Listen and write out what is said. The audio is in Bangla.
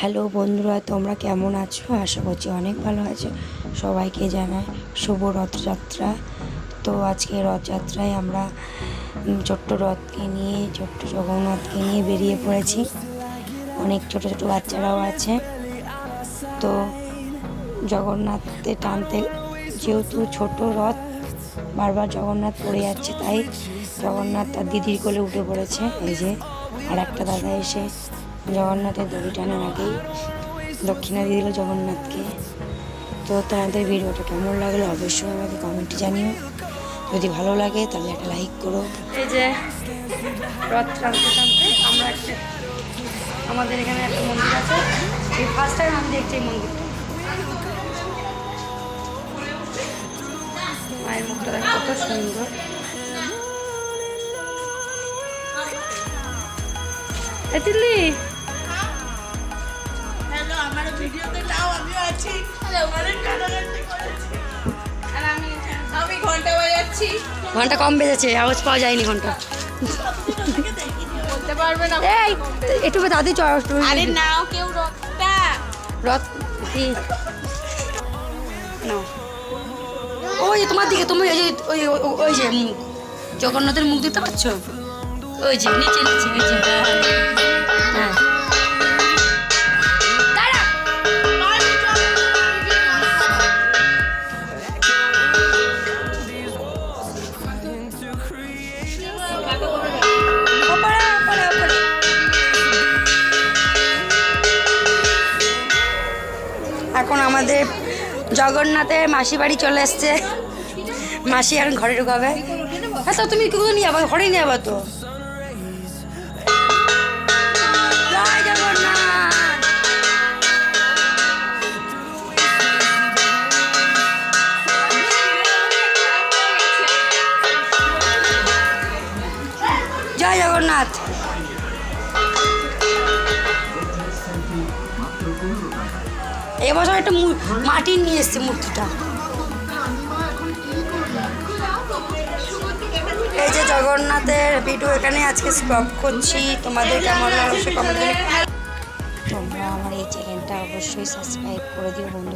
হ্যালো বন্ধুরা, তোমরা কেমন আছো? আশা করছি অনেক ভালো আছো। সবাইকে জানাই শুভ রথযাত্রা। তো আজকে রথযাত্রায় আমরা ছোট্ট রথকে নিয়ে, ছোট্ট জগন্নাথকে নিয়ে বেরিয়ে পড়েছি। অনেক ছোট ছোট বাচ্চারাও আছে। তো জগন্নাথকে টানতে যেহেতু ছোট রথ, বারবার জগন্নাথ পড়ে যাচ্ছে, তাই জগন্নাথ তার দিদির কোলে উঠে পড়েছে। এই যে আর একটা দাদা এসে জগন্নাথের দড়ি টানার আগেই দক্ষিণা দিয়ে দিল জগন্নাথকে। তো তোমাদের ভিডিওটা কেমন লাগল অবশ্যই আমাকে কমেন্টে জানিও। যদি ভালো লাগে তাহলে একটা লাইক করো। এই যে রথ টানতে টানতে আমরা একটা আমাদের এখানে একটা মন্দির আছে। এই ফার্স্ট টাইম আমি দেখছি এই মন্দিরটা। মায়ের কত সুন্দর। এ আমার ভিডিওতে আমিও আছি। অনেক কাটাকাটি করেছি আর আমি আমি ঘণ্টা বাজাচ্ছি। ঘণ্টা কম বেজেছে আওয়াজ পাওয়া যায়নি ঘণ্টা। বলতে পারবে না। এই একটু দাদি আরে নাও কেউ রক্তটা রথ কি? নাও। ওই যে তোমার দিকে তুমি ওই যে ওই ওই- যে মুখ। জগন্নাথের মুখ দেখতে পাচ্ছ? ওই যে নিচে নিচে ওই আমাদের জগন্নাথের মাসি বাড়ি চলে এসছে। মাসি এখন ঘরে ঢুকাবে। হ্যাঁ তো তুমি কি নিয়ে যাব ঘরে নিয়ে যাব তো? জয় জগন্নাথ। এবছর একটা মাটির নিয়ে এসছে মূর্তিটা। এই যে জগন্নাথের ভিডিও এখানে আজকে স্টপ করছি। তোমাদের কেমন লাগছে কমেন্ট তোমরা আমার এই চ্যানেলটা অবশ্যই সাবস্ক্রাইব করে দিও বন্ধু।